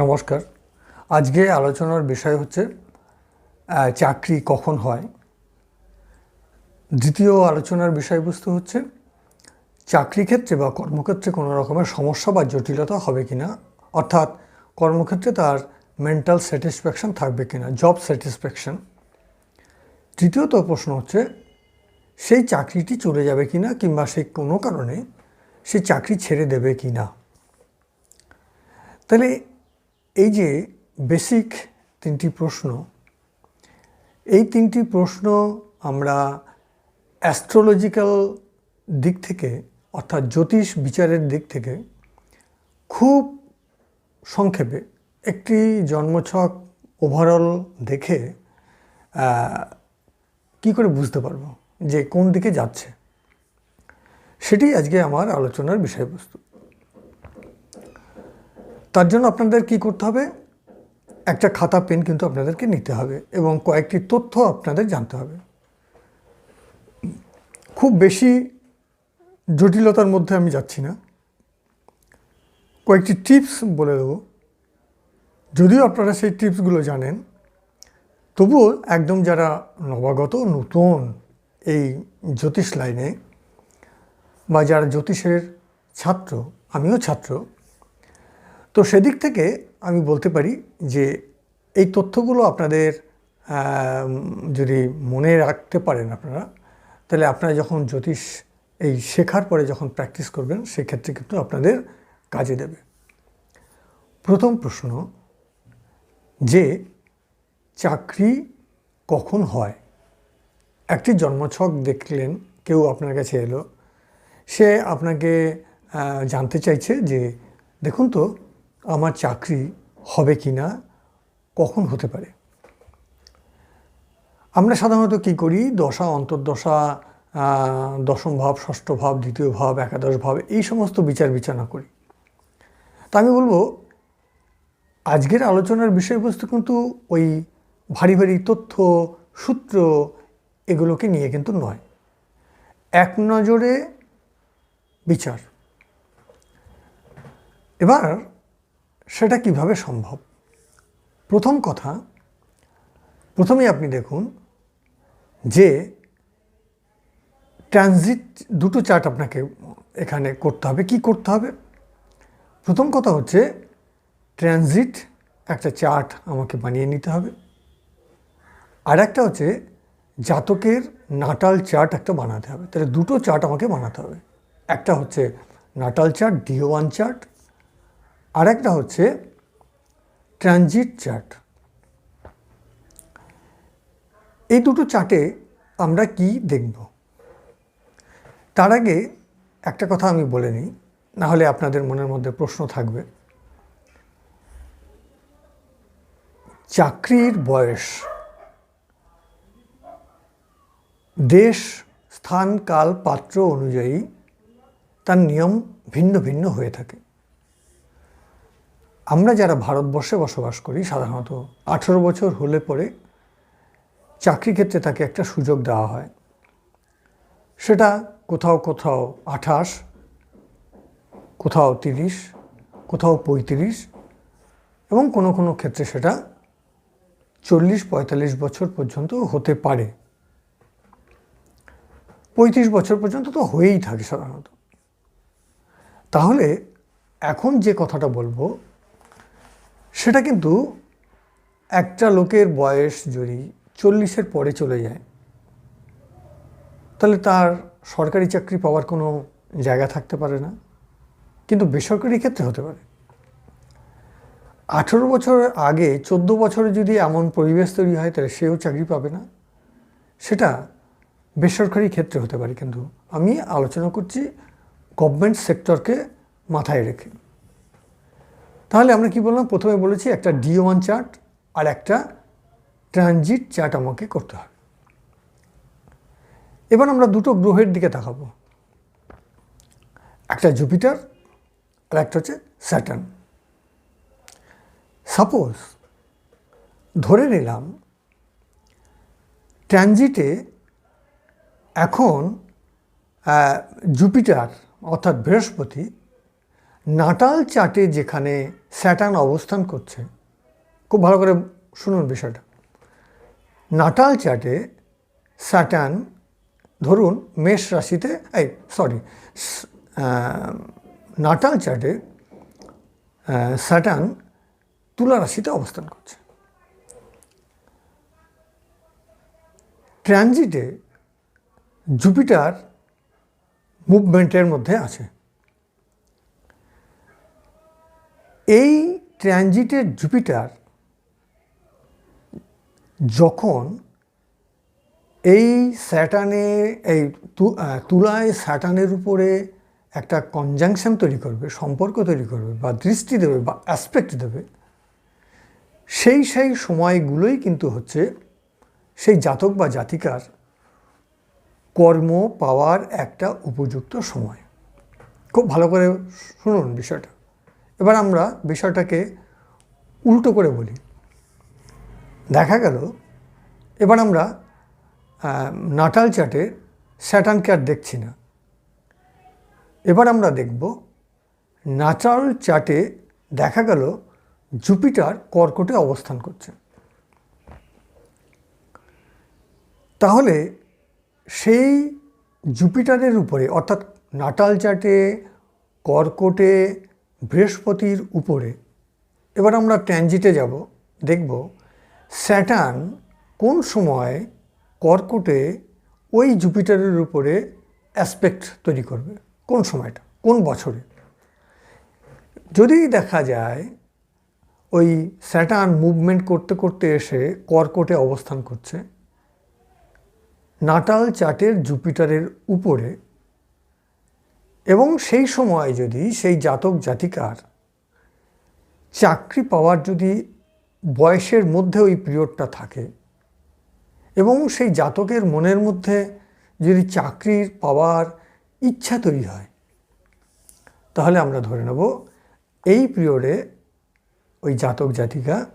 নমস্কার। আজকে আলোচনার বিষয় হচ্ছে চাকরি কখন হয়? দ্বিতীয় আলোচনার বিষয়বস্তু হচ্ছে, চাকরি ক্ষেত্রে বা কর্মক্ষেত্রে কোনো রকমের সমস্যা বা জটিলতা হবে কি না অর্থাৎ কর্মক্ষেত্রে তার মেন্টাল স্যাটিসফ্যাকশন থাকবে কিনা? জব স্যাটিসফ্যাকশন তৃতীয়ত প্রশ্ন হচ্ছে, সেই চাকরিটি চলে যাবে কিনা কিংবা সেই কোনো কারণে সে চাকরি ছেড়ে দেবে কি না তাহলে এই যে বেসিক তিনটি প্রশ্ন, এই তিনটি প্রশ্ন আমরা অ্যাস্ট্রোলজিক্যাল দিক থেকে অর্থাৎ জ্যোতিষ বিচারের দিক থেকে খুব সংক্ষেপে একটি জন্মছক ওভারঅল দেখে কি করে বুঝতে পারব যে কোন দিকে যাচ্ছে? সেটি আজকে আমার আলোচনার বিষয়বস্তু। তার জন্য আপনাদের কি করতে হবে? একটা খাতা, পেন কিন্তু আপনাদেরকে নিতে হবে এবং কয়েকটি তথ্য আপনাদের জানতে হবে। খুব বেশি জটিলতার মধ্যে আমি যাচ্ছি না। কয়েকটি টিপস বলে দেবো। যদিও আপনারা সেই টিপসগুলো জানেন, তবুও একদম যারা নবাগত, নতুন এই জ্যোতিষ লাইনে বা যারা জ্যোতিষের ছাত্র, আমিও ছাত্র তো সেদিক থেকে আমি বলতে পারি যে এই তথ্যগুলো আপনাদের যদি মনে রাখতে পারেন আপনারা, তাহলে আপনারা যখন জ্যোতিষ এই শেখার পরে যখন প্র্যাকটিস করবেন সেক্ষেত্রে কিন্তু আপনাদের কাজে দেবে। প্রথম প্রশ্ন, যে চাকরি কখন হয়? একটি জন্মছক দেখলেন, কেউ আপনার কাছে এলো, সে আপনাকে জানতে চাইছে যে, দেখুন তো আমার চাকরি হবে কি না, কখন হতে পারে? আমরা সাধারণত কি করি? দশা, অন্তর্দশা দশম ভাব, ষষ্ঠ ভাব, দ্বিতীয় ভাব, একাদশ ভাব, এই সমস্ত বিচার বিচারণা করি। তা আমি বলব, আজকের আলোচনার বিষয়বস্তু কিন্তু ওই ভারী ভারী তথ্য, সূত্র এগুলোকে নিয়ে কিন্তু নয়। এক নজরে বিচার। এবার সেটা কীভাবে সম্ভব? প্রথম কথা, প্রথমেই আপনি দেখুন যে ট্রানজিট দুটো চার্ট আপনাকে এখানে করতে হবে। কি করতে হবে? প্রথম কথা হচ্ছে ট্রানজিট একটা চার্ট আমাকে বানিয়ে নিতে হবে। আর একটা হচ্ছে জাতকের নাটাল চার্ট একটা বানাতে হবে। তাহলে দুটো চার্ট আমাকে বানাতে হবে। একটা হচ্ছে natal chart, D one chart আর একটা হচ্ছে ট্রানজিট চার্ট। এই দুটো চার্টে আমরা কি দেখব? তার আগে একটা কথা আমি বলে নিই, না হলে আপনাদের মনের মধ্যে প্রশ্ন থাকবে। চাকরির বয়স, দেশ, স্থান, কাল, পাত্র অনুযায়ী তার নিয়ম ভিন্ন ভিন্ন হয়ে থাকে। আমরা যারা ভারতবর্ষে বসবাস করি, সাধারণত আঠেরো বছর হলে পরে চাকরি ক্ষেত্রে তাকে একটা সুযোগ দেওয়া হয়। সেটা কোথাও কোথাও আঠাশ, কোথাও তিরিশ, কোথাও পঁয়ত্রিশ এবং কোনো কোনো ক্ষেত্রে সেটা চল্লিশ, পঁয়তাল্লিশ বছর পর্যন্ত হতে পারে। পঁয়ত্রিশ বছর পর্যন্ত তো হয়েই থাকে সাধারণত। তাহলে এখন যে কথাটা বলব সেটা কিন্তু একটা লোকের বয়স যদি চল্লিশের পরে চলে যায়, তাহলে তার সরকারি চাকরি পাওয়ার কোনো জায়গা থাকতে পারে না। কিন্তু বেসরকারি ক্ষেত্রে হতে পারে। আঠেরো বছরের আগে চোদ্দ বছরে যদি এমন পরিবেশ তৈরি হয়, তাহলে সেও চাকরি পাবে না। সেটা বেসরকারি ক্ষেত্রে হতে পারে। কিন্তু আমি আলোচনা করছি গভর্নমেন্ট সেক্টরকে মাথায় রেখে। তাহলে আমরা কি বললাম? প্রথমে বলেছি একটা ডিও ওয়ান চার্ট আর একটা ট্রানজিট চার্ট আমাকে করতে হবে। এবার আমরা দুটো গ্রহের দিকে তাকাবো। একটা জুপিটার আর একটা হচ্ছে স্যাটার্ন সাপোজ ধরে নিলাম ট্রানজিটে এখন জুপিটার অর্থাৎ বৃহস্পতি নাটাল চার্টে যেখানে স্যাটার্ন অবস্থান করছে। খুব ভালো করে শুনুন বিষয়টা। নাটাল চার্টে স্যাটার্ন, ধরুন মেষ রাশিতে, এই সরি নাটাল চার্টে স্যাটার্ন তুলা রাশিতে অবস্থান করছে। ট্রানজিটে জুপিটার মুভমেন্টের মধ্যে আছে। এই ট্রানজিটের জুপিটার যখন এই স্যাটানে, এই তুলায় স্যাটানের উপরে একটা কনজাংশন তৈরি করবে, সম্পর্ক তৈরি করবে, বা দৃষ্টি দেবে, বা অ্যাসপেক্ট দেবে, সেই সেই সময়গুলোই কিন্তু হচ্ছে সেই জাতক বা জাতিকার কর্ম, পাওয়ার একটা উপযুক্ত সময়। খুব ভালো করে শুনুন বিষয়টা। এবার আমরা বিষয়টাকে উল্টো করে বলি। দেখা গেল, এবার আমরা নাটাল চার্টে স্যাটার্নকে আর দেখছি না। এবার আমরা দেখব, নাটাল চার্টে দেখা গেল জুপিটার কর্কটে অবস্থান করছে। তাহলে সেই জুপিটারের উপরে, অর্থাৎ নাটাল চার্টে কর্কটে বৃহস্পতির উপরে। এবার আমরা ট্রানজিটে যাব, দেখব স্যাটার্ন কোন সময় কর্কটে ওই জুপিটারের উপরে অ্যাসপেক্ট তৈরি করবে। কোন সময়টা? কোন বছরে? যদি দেখা যায় ওই স্যাটার্ন মুভমেন্ট করতে করতে এসে কর্কটে অবস্থান করছে, নাটাল চার্টের জুপিটারের উপরে এবং সেই সময় যদি সেই জাতক জাতিকার চাকরি পাওয়ার যদি বয়সের মধ্যে ওই পিরিয়ডটা থাকে এবং সেই জাতকের মনের মধ্যে যদি চাকরির পাওয়ার ইচ্ছা তৈরি হয়, তাহলে আমরা ধরে নেব এই পিরিয়ডে ওই জাতক জাতিকা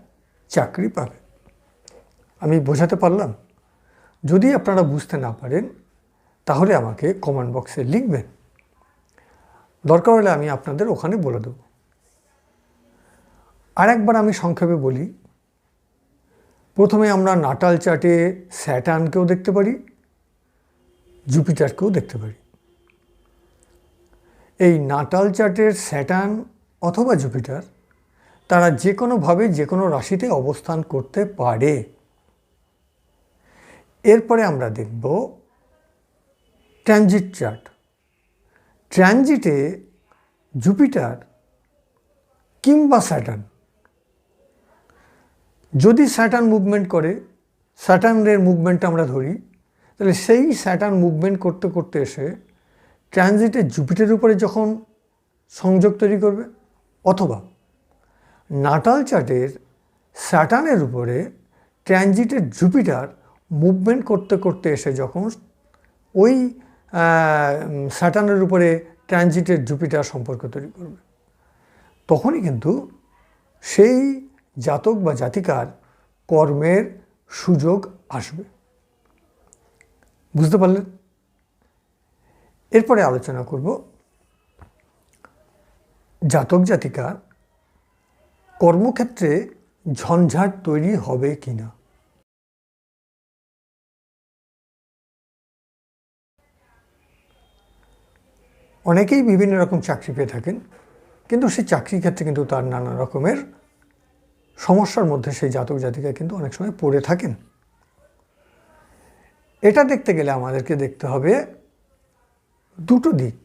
চাকরি পাবে। আমি বোঝাতে পারলাম? যদি আপনারা বুঝতে না পারেন, তাহলে আমাকে কমেন্ট বক্সে লিখবেন। দরকার হলে আমি আপনাদের ওখানে বলে দেব। আর একবার আমি সংক্ষেপে বলি, প্রথমে আমরা নাটাল চার্টে স্যাটার্নকেও দেখতে পারি, জুপিটারকেও দেখতে পারি। এই নাটাল চার্টের স্যাটার্ন অথবা জুপিটার তারা যে কোনোভাবে যে কোনো রাশিতে অবস্থান করতে পারে। এরপরে আমরা দেখব ট্রানজিট চার্ট। ট্রানজিটে জুপিটার কিংবা স্যাটার্ন। যদি স্যাটার্ন মুভমেন্ট করে, স্যাটার্নের মুভমেন্টটা আমরা ধরি, তাহলে সেই স্যাটার্ন মুভমেন্ট করতে করতে এসে ট্রানজিটে জুপিটারের উপরে যখন সংযোগ তৈরি করবে, অথবা নাটাল চার্টের স্যাটার্নের উপরে ট্রানজিটের জুপিটার মুভমেন্ট করতে করতে এসে যখন ওই স্যাটার্নের উপরে ট্রানজিটের জুপিটার সম্পর্ক তৈরি করবে। তখনই কিন্তু সেই জাতক বা জাতিকার কর্মের সুযোগ আসবে। বুঝতে পারলেন? এরপরে আলোচনা করব জাতক জাতিকার কর্মক্ষেত্রে ঝঞ্ঝাট তৈরি হবে কি না অনেকেই বিভিন্ন রকম চাকরি পেয়ে থাকেন, কিন্তু সেই চাকরির ক্ষেত্রে কিন্তু তার নানা রকমের সমস্যার মধ্যে সেই জাতক জাতিকা কিন্তু অনেক সময় পড়ে থাকেন। এটা দেখতে গেলে আমাদেরকে দেখতে হবে দুটো দিক।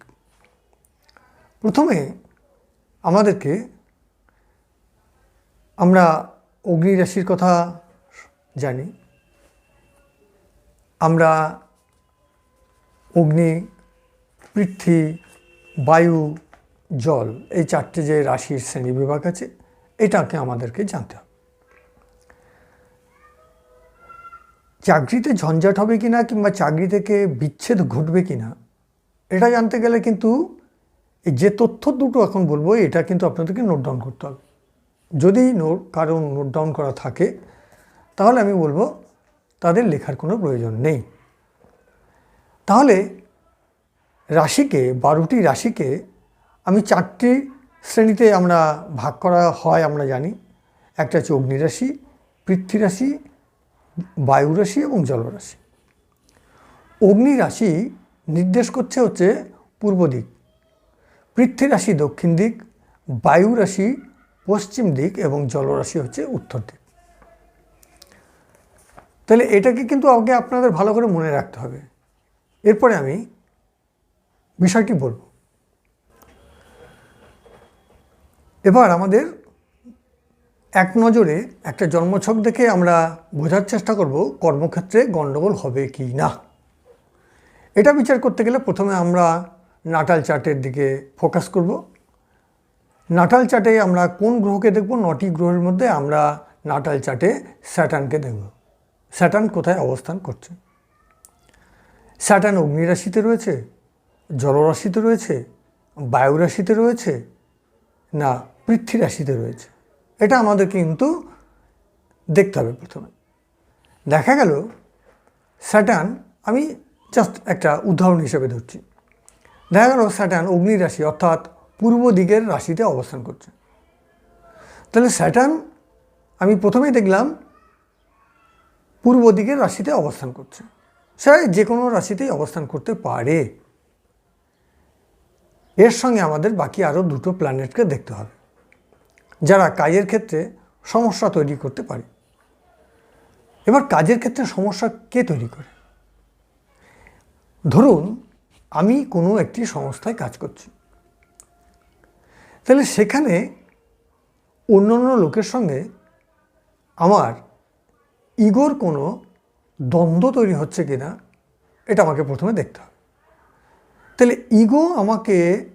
প্রথমে আমাদেরকে আমরা অগ্নি রাশির কথা জানি। আমরা অগ্নি, পৃথ্বী বায়ু, জল, এই চারটে যে রাশির শ্রেণি বিভাগ আছে, এটাকে আমাদেরকে জানতে হবে। চাকরিতে ঝঞ্ঝাট হবে কি না কিংবা চাকরি থেকে বিচ্ছেদ ঘটবে কি না এটা জানতে গেলে কিন্তু এই যে তথ্য দুটো এখন বলব, এটা কিন্তু আপনাদেরকে নোট ডাউন করতে হবে। যদি নোট কারণ নোট ডাউন করা থাকে, তাহলে আমি বলব তাদের লেখার কোনো প্রয়োজন নেই। তাহলে রাশিকে, বারোটি রাশিকে আমি চারটি শ্রেণীতে আমরা ভাগ করা হয় আমরা জানি। একটা হচ্ছে অগ্নিরাশি, পৃথ্বীরাশি, বায়ুরাশি এবং জলরাশি। অগ্নিরাশি নির্দেশ করছে হচ্ছে পূর্ব দিক পৃথ্বী রাশি দক্ষিণ দিক বায়ু রাশি পশ্চিম দিক এবং জলরাশি হচ্ছে উত্তর দিক। তাহলে এটাকে কিন্তু আগে আপনাদের ভালো করে মনে রাখতে হবে। এরপরে আমি বিষয়টি বলব। এবার আমাদের এক নজরে একটা জন্মছক দেখে আমরা বোঝার চেষ্টা করব, কর্মক্ষেত্রে গণ্ডগোল হবে কি না। এটা বিচার করতে গেলে প্রথমে আমরা নাটাল চার্টের দিকে ফোকাস করব। নাটাল চার্টে আমরা কোন গ্রহকে দেখব, নটি গ্রহের মধ্যে আমরা নাটাল চার্টে স্যাটার্নকে দেখব। স্যাটার্ন কোথায় অবস্থান করছে? স্যাটার্ন অগ্নিরাশিতে রয়েছে জলরাশিতে রয়েছে বায়ু রাশিতে রয়েছে, না পৃথ্বী রাশিতে রয়েছে? এটা আমাদের কিন্তু দেখতে হবে প্রথমে। দেখা গেল, স্যাটার্ন, আমি জাস্ট একটা উদাহরণ হিসেবে ধরছি। দেখা গেল, স্যাটার্ন অগ্নি রাশি, অর্থাৎ পূর্ব দিকের রাশিতে অবস্থান করছে। তাহলে স্যাটার্ন, আমি প্রথমেই দেখলাম, পূর্ব দিকের রাশিতে অবস্থান করছে। সে যে কোনো রাশিতেই অবস্থান করতে পারে। এর সঙ্গে আমাদের বাকি আরও দুটো প্ল্যানেটকে দেখতে হবে, যারা কাজের ক্ষেত্রে সমস্যা তৈরি করতে পারে। এবার কাজের ক্ষেত্রে সমস্যা কে তৈরি করে? ধরুন, আমি কোনো একটি সংস্থায় কাজ করছি। তাহলে সেখানে অন্য অন্য লোকের সঙ্গে আমার ইগোর কোনো দ্বন্দ্ব তৈরি হচ্ছে কি না এটা আমাকে প্রথমে দেখতে হবে। তাহলে ইগো আমাকে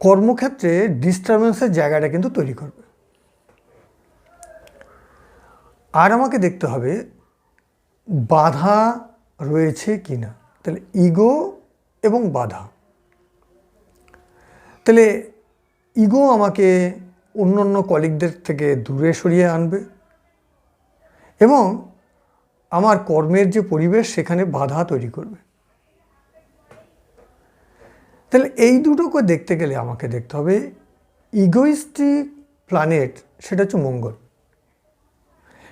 কর্মক্ষেত্রে ডিস্টারবেন্সের জায়গাটা কিন্তু তৈরি করবে। আর আমাকে দেখতে হবে বাধা রয়েছে কি না তাহলে ইগো এবং বাধা। তাহলে ইগো আমাকে অন্য অন্য কলিগদের থেকে দূরে সরিয়ে আনবে এবং আমার কর্মের যে পরিবেশ, সেখানে বাধা তৈরি করবে। তাহলে এই দুটোকে দেখতে গেলে আমাকে দেখতে হবে ইগোইস্টিক প্ল্যানেট সেটা হচ্ছে মঙ্গল।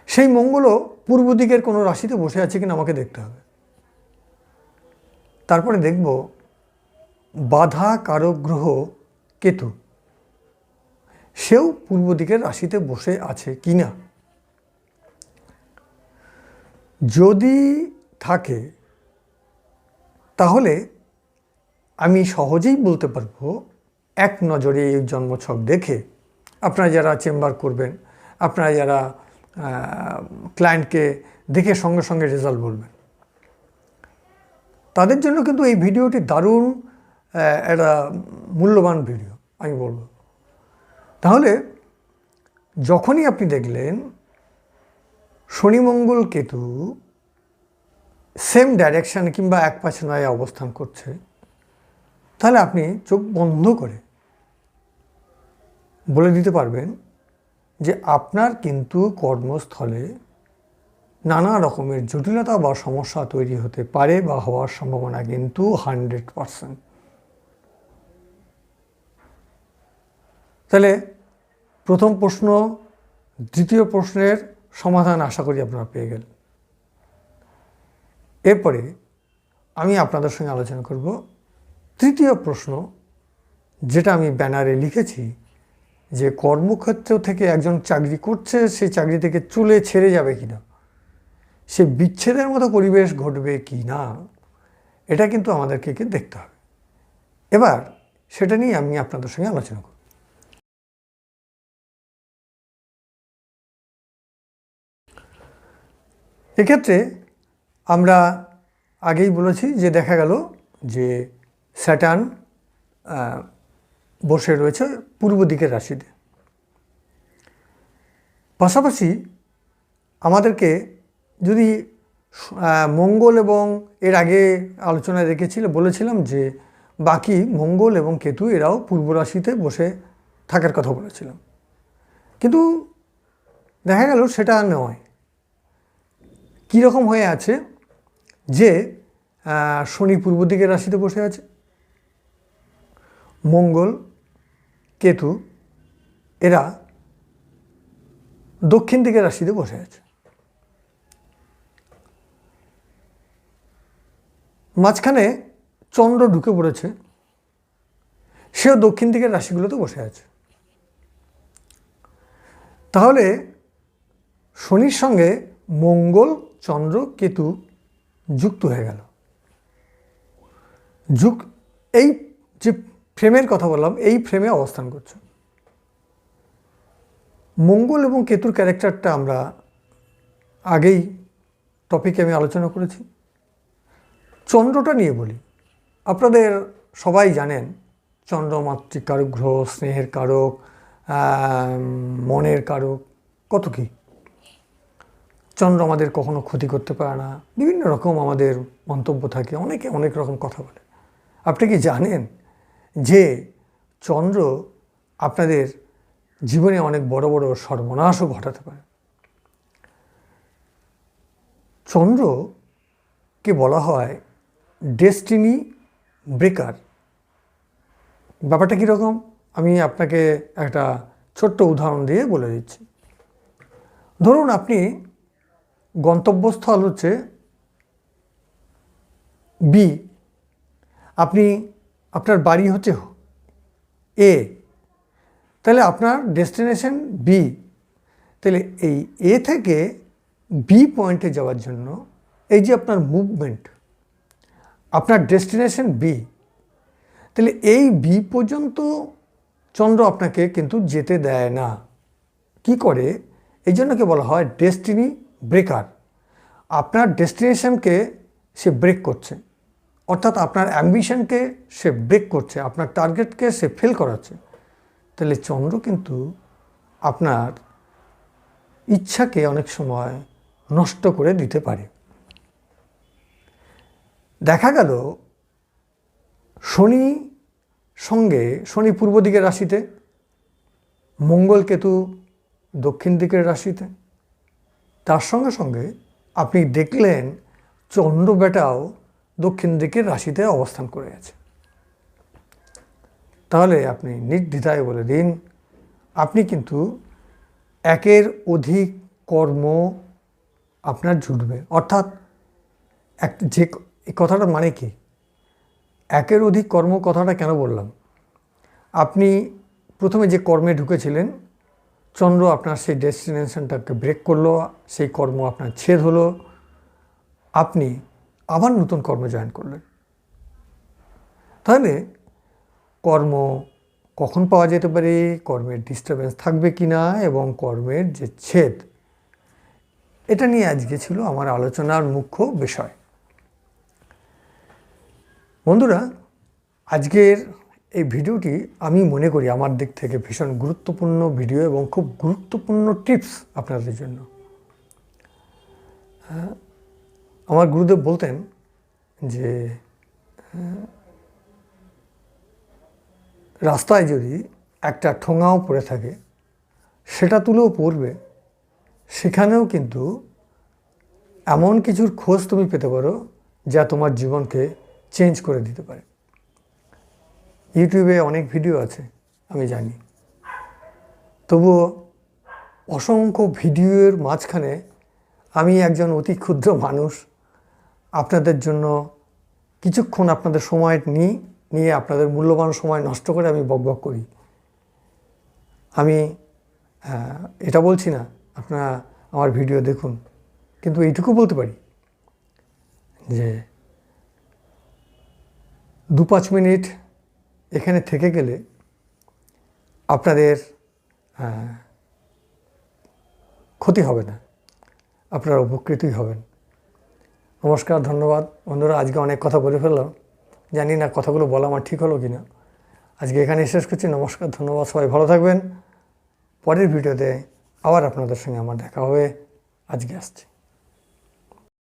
সেই মঙ্গলও পূর্ব দিকের কোনো রাশিতে বসে আছে কিনা আমাকে দেখতে হবে। তারপরে দেখব বাধা কারক গ্রহ কেতু। সেও পূর্ব দিকের রাশিতে বসে আছে কি না যদি থাকে, তাহলে আমি সহজেই বলতে পারব, এক নজরে এই জন্মছক দেখে আপনারা যারা চেম্বার করবেন, আপনারা যারা ক্লায়েন্টকে দেখে সঙ্গে সঙ্গে রেজাল্ট বলবেন। তাদের জন্য কিন্তু এই ভিডিওটি দারুণ একটা মূল্যবান ভিডিও, আমি বলব। তাহলে, যখনই আপনি দেখলেন শনি, মঙ্গল, কেতু সেম ডাইরেকশান কিংবা এক পাশে নয় অবস্থান করছে তাহলে আপনি চোখ বন্ধ করে বলে দিতে পারবেন যে আপনার কিন্তু কর্মস্থলে নানা রকমের জটিলতা বা সমস্যা তৈরি হতে পারে বা হওয়ার সম্ভাবনা কিন্তু হান্ড্রেড পারসেন্ট। তাহলে প্রথম প্রশ্ন, দ্বিতীয় প্রশ্নের সমাধান আশা করি আপনারা পেয়ে গেলেন। এরপরে আমি আপনাদের সঙ্গে আলোচনা করব তৃতীয় প্রশ্ন, যেটা আমি ব্যানারে লিখেছি, যে কর্মক্ষেত্র থেকে একজন চাকরি করছে, সেই চাকরি থেকে চুলে ছেড়ে যাবে কি না সে বিচ্ছেদের মতো পরিবেশ ঘটবে কি না এটা কিন্তু আমাদেরকে দেখতে হবে। এবার সেটা নিয়ে আমি আপনাদের সঙ্গে আলোচনা করব। এক্ষেত্রে আমরা আগেই বলেছি যে দেখা গেল যে স্যাটার্ন বসে রয়েছে পূর্ব দিকের রাশিতে। পাশাপাশি আমাদেরকে যদি মঙ্গল এবং এর আগে আলোচনায় রেখেছিল, বলেছিলাম যে বাকি মঙ্গল এবং কেতু এরাও পূর্ব রাশিতে বসে থাকার কথা বলেছিলাম। কিন্তু দেখা গেল সেটা নয়। কীরকম হয়ে আছে যে শনি পূর্ব দিকের রাশিতে বসে আছে মঙ্গল, কেতু, এরা দক্ষিণ দিকের রাশিতে বসে আছে। মাঝখানে চন্দ্র ঢুকে পড়েছে, সেও দক্ষিণ দিকের রাশিগুলোতে বসে আছে। তাহলে শনির সঙ্গে মঙ্গল, চন্দ্র, কেতু যুক্ত হয়ে গেল। যুগ এই যে ফ্রেমের কথা বললাম, এই ফ্রেমে অবস্থান করছে। মঙ্গল এবং কেতুর ক্যারেক্টারটা আমরা আগেই টপিকে আমি আলোচনা করেছি। চন্দ্রটা নিয়ে বলি। আপনাদের সবাই জানেন চন্দ্র মাতৃকারক গ্রহ, স্নেহের কারক মনের কারক, কত কি। চন্দ্র আমাদের কখনো ক্ষতি করতে পারে না। বিভিন্ন রকম আমাদের মন্তব্য থাকে, অনেকে অনেক রকম কথা বলে। আপনি কি জানেন যে চন্দ্র আপনাদের জীবনে অনেক বড় বড় সর্বনাশও ঘটাতে পারে। চন্দ্রকে বলা হয় ডেস্টিনি ব্রেকার। ব্যাপারটা কীরকম আমি আপনাকে একটা ছোট্ট উদাহরণ দিয়ে বলে দিচ্ছি। ধরুন আপনি গন্তব্যস্থল হচ্ছে বি। আপনি আপনার বাড়ি হচ্ছে এ। তাহলে আপনার ডেস্টিনেশন বি। তাহলে এই এ থেকে বি পয়েন্টে যাওয়ার জন্য এই যে আপনার মুভমেন্ট আপনার ডেস্টিনেশন বি। তাহলে এই বি পর্যন্ত চন্দ্র আপনাকে কিন্তু যেতে দেয় না। কি করে? এই জন্যকে বলা হয় ডেস্টিনি ব্রেকার আপনার ডেস্টিনেশনকে সে ব্রেক করছে। অর্থাৎ আপনার অ্যাম্বিশনকে সে ব্রেক করছে, আপনার টার্গেটকে সে ফেল করাচ্ছে, তাহলে চন্দ্র কিন্তু আপনার ইচ্ছাকে অনেক সময় নষ্ট করে দিতে পারে। দেখা গেল, শনি সঙ্গে, শনি পূর্ব দিকের রাশিতে, মঙ্গল কেতু দক্ষিণ দিকের রাশিতে, তার সঙ্গে সঙ্গে আপনি দেখলেন চন্দ্র বেটাও দক্ষিণ দিকের রাশিতে অবস্থান করে আছে। তাহলে আপনি নির্দ্বিধায় বলে দিন, আপনি কিন্তু একের অধিক কর্ম আপনার জুটবে। অর্থাৎ এক যে কথাটা মানে কি? একের অধিক কর্ম কথাটা কেন বললাম? আপনি প্রথমে যে কর্মে ঢুকেছিলেন, চন্দ্র আপনার সেই ডেস্টিনেশনটাকে ব্রেক করল, সেই কর্ম আপনার ছেদ হলো। আপনি আবার নতুন কর্ম জয়েন করলেন। তাহলে কর্ম কখন পাওয়া যেতে পারে? কর্মের ডিস্টারবেন্স থাকবে কি না? এবং কর্মের যে ছেদ, এটা নিয়ে আজকে ছিল আমার আলোচনার মুখ্য বিষয়। বন্ধুরা, আজকের এই ভিডিওটি আমি মনে করি আমার দিক থেকে ভীষণ গুরুত্বপূর্ণ ভিডিও এবং খুব গুরুত্বপূর্ণ টিপস আপনাদের জন্য। আমার গুরুদেব বলতেন যে রাস্তায় যদি একটা ঠোঙাও পড়ে থাকে, সেটা তুলেও পড়বে। সেখানেও কিন্তু এমন কিছুর খোঁজ তুমি পেতে পারো, যা তোমার জীবনকে চেঞ্জ করে দিতে পারে। ইউটিউবে অনেক ভিডিও আছে, আমি জানি। তবুও অসংখ্য ভিডিওর মাঝখানে আমি একজন অতি ক্ষুদ্র মানুষ আপনাদের জন্য কিছুক্ষণ আপনাদের সময় নিই, নিয়ে আপনাদের মূল্যবান সময় নষ্ট করে আমি বকবক করি। আমি এটা বলছি না, আপনারা আমার ভিডিও দেখুন, কিন্তু এইটুকু বলতে পারি যে দু পাঁচ মিনিট এখানে থেকে গেলে আপনাদের ক্ষতি হবে না, আপনারা উপকৃতই হবেন। নমস্কার, ধন্যবাদ। বন্ধুরা, আজকে অনেক কথা বলে ফেললাম। জানি না কথাগুলো বলা আমার ঠিক হলো কি না আজকে এখানে শেষ করছি। নমস্কার, ধন্যবাদ। সবাই ভালো থাকবেন। পরের ভিডিওতে আবার আপনাদের সঙ্গে আমার দেখা হবে। আজকে আসছি।